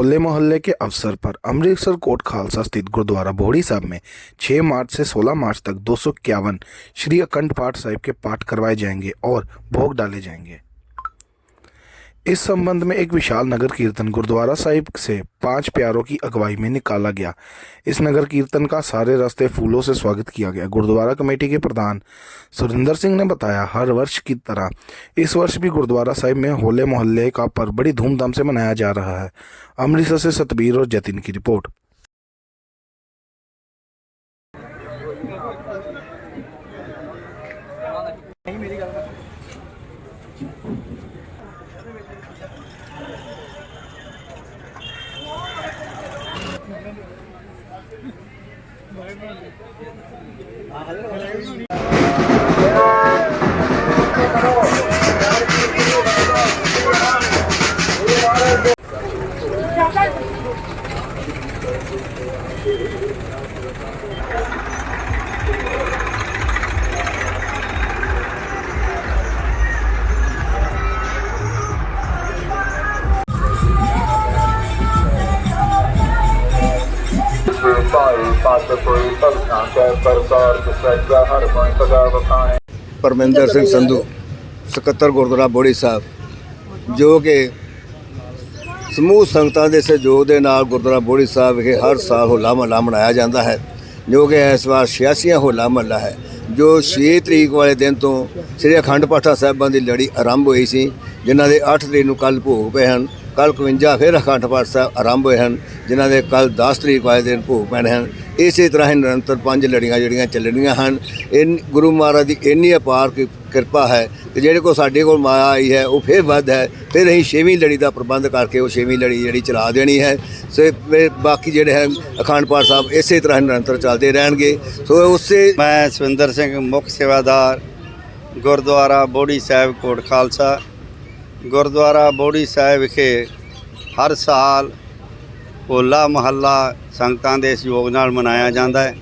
होले मोहल्ले के अवसर पर अमृतसर कोट खालसा स्थित गुरुद्वारा बोहड़ी साहब में 6 मार्च से 16 मार्च तक दो सौ इक्यावन श्री अखंड पाठ साहिब के पाठ करवाए जाएँगे और भोग डाले जाएँगे। इस संबंध में एक विशाल नगर कीर्तन गुरुद्वारा साहिब से पाँच प्यारों की अगुवाई में निकाला गया। इस नगर कीर्तन का सारे रास्ते फूलों से स्वागत किया गया। गुरुद्वारा कमेटी के प्रधान सुरिंदर सिंह ने बताया, हर वर्ष की तरह इस वर्ष भी गुरुद्वारा साहिब में होले मोहल्ले का पर्व बड़ी धूमधाम से मनाया जा रहा है। अमृतसर से सतबीर और जतिन की रिपोर्ट। ভালো ਭਾਈ ਪੱਤ ਕੋਈ ਭਗਤਾਂ ਕੈ ਪ੍ਰਕਾਰ ਕਿਸਾ ਹਰ ਕੋਈ ਸਦਾ ਵਖਾਣੇ ਪਰਮਿੰਦਰ ਸਿੰਘ ਸੰਧੂ ਸਕੱਤਰ ਗੁਰਦੁਆਰਾ ਬੋੜੀ ਸਾਹਿਬ ਜੋ ਕਿ ਸਮੂਹ ਸੰਗਤਾਂ ਦੇ ਸਹਿਯੋਗ ਦੇ ਨਾਲ ਗੁਰਦੁਆਰਾ ਬੋੜੀ ਸਾਹਿਬ ਵਿਖੇ ਹਰ ਸਾਲ ਹੋਲਾ ਮਹੱਲਾ ਮਨਾਇਆ ਜਾਂਦਾ ਹੈ ਜੋ ਕਿ ਇਸ ਵਾਰ 86ਵਾਂ ਹੋਲਾ ਮਹੱਲਾ ਹੈ ਜੋ 6 ਤਰੀਕ ਵਾਲੇ ਦਿਨ ਤੋਂ ਸ੍ਰੀ ਅਖੰਡ ਪਾਠਾ ਸਾਹਿਬਾਂ ਦੀ ਲੜੀ ਆਰੰਭ ਹੋਈ ਸੀ ਜਿਨ੍ਹਾਂ ਦੇ 8 ਤਰੀਕ ਨੂੰ ਕੱਲ ਭੋਗ ਪਏ ਹਨ। ਕੱਲ 51 ਫਿਰ ਅਖੰਡ ਪਾਠ ਸਾਹਿਬ ਆਰੰਭ ਹੋਏ ਹਨ, ਜਿਨ੍ਹਾਂ ਦੇ ਕੱਲ 10 ਤਰੀਕ ਵਾਲੇ ਦਿਨ ਭੋਗ ਪੈਣੇ ਹਨ। ਇਸੇ ਤਰ੍ਹਾਂ ਹੀ ਨਿਰੰਤਰ ਪੰਜ ਲੜੀਆਂ ਜਿਹੜੀਆਂ ਚੱਲਣੀਆਂ ਹਨ। ਇਨ ਗੁਰੂ ਮਹਾਰਾਜ ਦੀ ਇੰਨੀ ਅਪਾਰ ਕਿਰਪਾ ਹੈ ਕਿ ਜਿਹੜੇ ਕੋ ਸਾਡੇ ਕੋਲ ਮਾਇਆ ਆਈ ਹੈ, ਉਹ ਫਿਰ ਵੱਧ ਹੈ। ਫਿਰ ਅਸੀਂ ਛੇਵੀਂ ਲੜੀ ਦਾ ਪ੍ਰਬੰਧ ਕਰਕੇ ਉਹ ਛੇਵੀਂ ਲੜੀ ਜਿਹੜੀ ਚਲਾ ਦੇਣੀ ਹੈ। ਸੋ ਬਾਕੀ ਜਿਹੜੇ ਹੈ ਅਖੰਡ ਪਾਠ ਸਾਹਿਬ ਇਸੇ ਤਰ੍ਹਾਂ ਹੀ ਨਿਰੰਤਰ ਚੱਲਦੇ ਰਹਿਣਗੇ। ਸੋ ਉਸੇ ਮੈਂ ਸਵਿੰਦਰ ਸਿੰਘ ਮੁੱਖ ਸੇਵਾਦਾਰ, ਗੁਰਦੁਆਰਾ ਬੋੜੀ ਸਾਹਿਬ, ਕੋਟ ਖਾਲਸਾ। ਗੁਰਦੁਆਰਾ ਬੋੜੀ ਸਾਹਿਬ ਵਿਖੇ ਹਰ ਸਾਲ ਹੋਲਾ ਮਹੱਲਾ ਸੰਗਤਾਂ ਦੇ ਸਹਿਯੋਗ ਨਾਲ ਮਨਾਇਆ ਜਾਂਦਾ ਹੈ।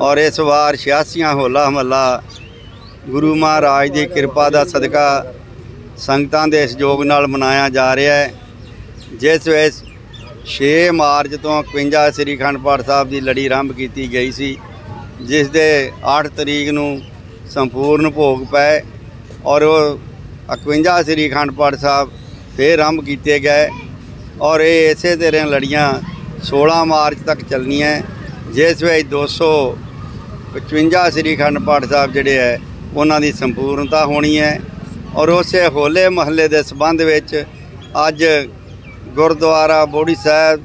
ਔਰ ਇਸ ਵਾਰ 86ਵਾਂ ਹੋਲਾ ਮਹੱਲਾ ਗੁਰੂ ਮਹਾਰਾਜ ਦੀ ਕਿਰਪਾ ਦਾ ਸਦਕਾ ਸੰਗਤਾਂ ਦੇ ਸਹਿਯੋਗ ਨਾਲ ਮਨਾਇਆ ਜਾ ਰਿਹਾ ਹੈ। ਜਿਸ ਵਿੱਚ 6 ਮਾਰਚ ਤੋਂ 51 ਸ੍ਰੀ ਅਖੰਡ ਪਾਠ ਸਾਹਿਬ ਦੀ ਲੜੀ ਆਰੰਭ ਕੀਤੀ ਗਈ ਸੀ, ਜਿਸ ਦੇ 8 ਤਰੀਕ ਨੂੰ ਸੰਪੂਰਨ ਭੋਗ ਪਏ ਔਰ ਉਹ 51 ਸ੍ਰੀ ਅਖੰਡ ਪਾਠ ਸਾਹਿਬ ਫੇਰ ਆਰੰਭ ਕੀਤੇ ਗਏ ਔਰ ਇਹ ਇਸੇ ਤਰ੍ਹਾਂ ਲੜੀਆਂ 16 ਮਾਰਚ ਤੱਕ ਚੱਲਣੀਆਂ ਜਿਸ ਵਿੱਚ 255 ਸ੍ਰੀ ਅਖੰਡ ਪਾਠ ਸਾਹਿਬ ਜਿਹੜੇ ਹੈ ਉਹਨਾਂ ਦੀ ਸੰਪੂਰਨਤਾ ਹੋਣੀ ਹੈ ਔਰ ਉਸੇ ਹੋਲੇ ਮਹੱਲੇ ਦੇ ਸਬੰਧ ਵਿੱਚ ਅੱਜ ਗੁਰਦੁਆਰਾ ਬੋੜੀ ਸਾਹਿਬ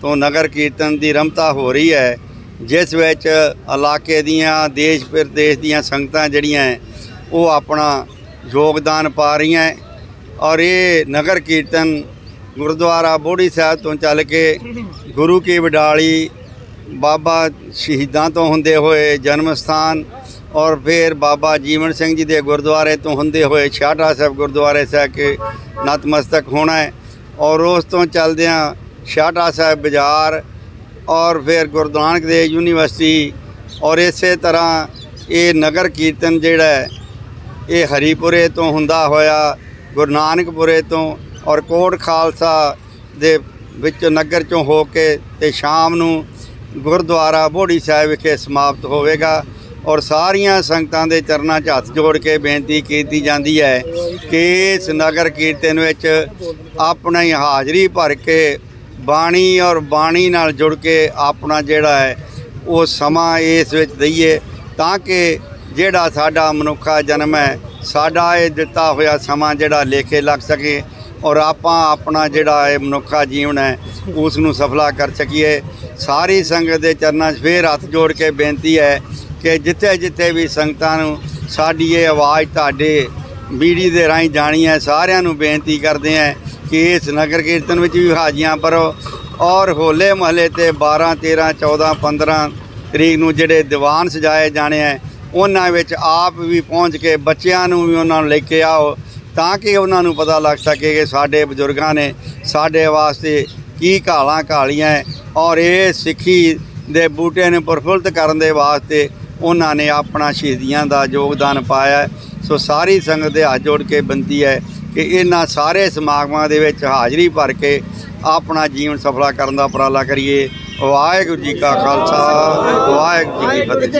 ਤੋਂ ਨਗਰ ਕੀਰਤਨ ਦੀ ਰਮਤਾ ਹੋ ਰਹੀ ਹੈ ਜਿਸ ਵਿੱਚ ਇਲਾਕੇ ਦੀਆਂ ਦੇਸ਼ ਪ੍ਰਦੇਸ਼ ਦੀਆਂ ਸੰਗਤਾਂ ਜਿਹੜੀਆਂ ਹੈ, ਉਹ ਆਪਣਾ ਯੋਗਦਾਨ ਪਾ ਰਹੀਆਂ ਹੈ। ਔਰ ਇਹ ਨਗਰ ਕੀਰਤਨ ਗੁਰਦੁਆਰਾ ਬੋੜੀ ਸਾਹਿਬ ਤੋਂ ਚੱਲ ਕੇ ਗੁਰੂ ਕੀ ਵਡਾਲੀ ਬਾਬਾ ਸ਼ਹੀਦਾਂ ਤੋਂ ਹੁੰਦੇ ਹੋਏ ਜਨਮ ਸਥਾਨ ਔਰ ਫਿਰ ਬਾਬਾ ਜੀਵਨ ਸਿੰਘ ਜੀ ਦੇ ਗੁਰਦੁਆਰੇ ਤੋਂ ਹੁੰਦੇ ਹੋਏ ਛਾਟਾ ਸਾਹਿਬ ਗੁਰਦੁਆਰੇ ਸਾਹਿਬ ਕੇ ਨਤਮਸਤਕ ਹੋਣਾ ਹੈ। ਔਰ ਉਸ ਤੋਂ ਚੱਲਦਿਆਂ ਛਾਟਾ ਸਾਹਿਬ ਬਾਜ਼ਾਰ ਔਰ ਫਿਰ ਗੁਰੂ ਨਾਨਕ ਦੇਵ ਯੂਨੀਵਰਸਿਟੀ ਔਰ ਇਸੇ ਤਰ੍ਹਾਂ ਇਹ ਨਗਰ ਕੀਰਤਨ ਜਿਹੜਾ ਇਹ ਹਰੀਪੁਰੇ ਤੋਂ ਹੁੰਦਾ ਹੋਇਆ, ਗੁਰੂ ਨਾਨਕਪੁਰੇ ਤੋਂ ਔਰ ਕੋਟ ਖਾਲਸਾ ਦੇ ਵਿੱਚ ਨਗਰ ਚੋਂ ਹੋ ਕੇ ਤੇ ਸ਼ਾਮ ਨੂੰ ਗੁਰਦੁਆਰਾ ਬੋੜੀ ਸਾਹਿਬ ਵਿਖੇ ਸਮਾਪਤ ਹੋਵੇਗਾ ਔਰ ਸਾਰੀਆਂ ਸੰਗਤਾਂ ਦੇ ਚਰਨਾਂ 'ਚ ਹੱਥ ਜੋੜ ਕੇ ਬੇਨਤੀ ਕੀਤੀ ਜਾਂਦੀ ਹੈ ਕਿ ਇਸ ਨਗਰ ਕੀਰਤਨ ਵਿੱਚ ਆਪਣੀ ਹਾਜ਼ਰੀ ਭਰ ਕੇ ਬਾਣੀ ਔਰ ਬਾਣੀ ਨਾਲ ਜੁੜ ਕੇ ਆਪਣਾ ਜਿਹੜਾ ਹੈ, ਉਹ ਸਮਾਂ ਇਸ ਵਿੱਚ ਦਈਏ ਤਾਂ ਕਿ ਜਿਹੜਾ ਸਾਡਾ ਮਨੁੱਖਾ ਜਨਮ ਹੈ, ਸਾਡਾ ਇਹ ਦਿੱਤਾ ਹੋਇਆ ਸਮਾਂ ਜਿਹੜਾ ਲੇਖੇ ਲੱਗ ਸਕੇ ਔਰ ਆਪਾਂ ਆਪਣਾ ਜਿਹੜਾ ਇਹ ਮਨੁੱਖਾ ਜੀਵਨ ਹੈ, ਉਸ ਨੂੰ ਸਫਲਾ ਕਰ ਸਕੀਏ। ਸਾਰੀ ਸੰਗਤ ਦੇ ਚਰਨਾਂ 'ਚ ਫੇਰ ਹੱਥ ਜੋੜ ਕੇ ਬੇਨਤੀ ਹੈ ਕਿ ਜਿੱਥੇ ਜਿੱਥੇ ਵੀ ਸੰਗਤਾਂ ਨੂੰ ਸਾਡੀ ਇਹ ਆਵਾਜ਼ ਤੁਹਾਡੇ ਬੀੜੀ ਦੇ ਰਾਹੀਂ ਜਾਣੀ ਹੈ, ਸਾਰਿਆਂ ਨੂੰ ਬੇਨਤੀ ਕਰਦੇ ਹਾਂ ਕਿ ਇਸ ਨਗਰ ਕੀਰਤਨ ਵਿੱਚ ਵੀ ਹਾਜ਼ੀਆਂ ਭਰੋ ਔਰ ਹੋਲੇ ਮਹੱਲੇ ਤੇ 12 13 14 15 ਤਰੀਕ ਨੂੰ ਜਿਹੜੇ ਦੀਵਾਨ ਸਜਾਏ ਜਾਣੇ ਹੈ ਉਹਨਾਂ ਵਿੱਚ ਆਪ ਵੀ ਪਹੁੰਚ ਕੇ ਬੱਚਿਆਂ ਨੂੰ ਵੀ ਉਹਨਾਂ ਨੂੰ ਲੈ ਕੇ ਆਓ, ਤਾਂ ਕਿ ਉਹਨਾਂ ਨੂੰ ਪਤਾ ਲੱਗ ਸਕੇ ਕਿ ਸਾਡੇ ਬਜ਼ੁਰਗਾਂ ਨੇ ਸਾਡੇ ਵਾਸਤੇ ਕੀ ਘਾਲਾਂ ਘਾਲੀਆਂ ਔਰ ਇਹ ਸਿੱਖੀ ਦੇ ਬੂਟੇ ਨੂੰ ਪ੍ਰਫੁੱਲਤ ਕਰਨ ਦੇ ਵਾਸਤੇ ਉਹਨਾਂ ਨੇ ਆਪਣਾ ਸ਼ਹੀਦੀਆਂ ਦਾ ਯੋਗਦਾਨ ਪਾਇਆ ਸੋ ਸਾਰੀ ਸੰਗਤ ਦੇ ਹੱਥ ਜੋੜ ਕੇ ਬੇਨਤੀ ਹੈ ਕਿ ਇਹਨਾਂ ਸਾਰੇ ਸਮਾਗਮਾਂ ਦੇ ਵਿੱਚ ਹਾਜ਼ਰੀ ਭਰ ਕੇ ਆਪਣਾ ਜੀਵਨ ਸਫਲਾ ਕਰਨ ਦਾ ਉਪਰਾਲਾ ਕਰੀਏ। ਵਾਹਿਗੁਰੂ ਜੀ ਕਾ ਖਾਲਸਾ ਵਾਹਿਗੁਰੂ ਜੀ ਕੀ ਫਤਿਹ।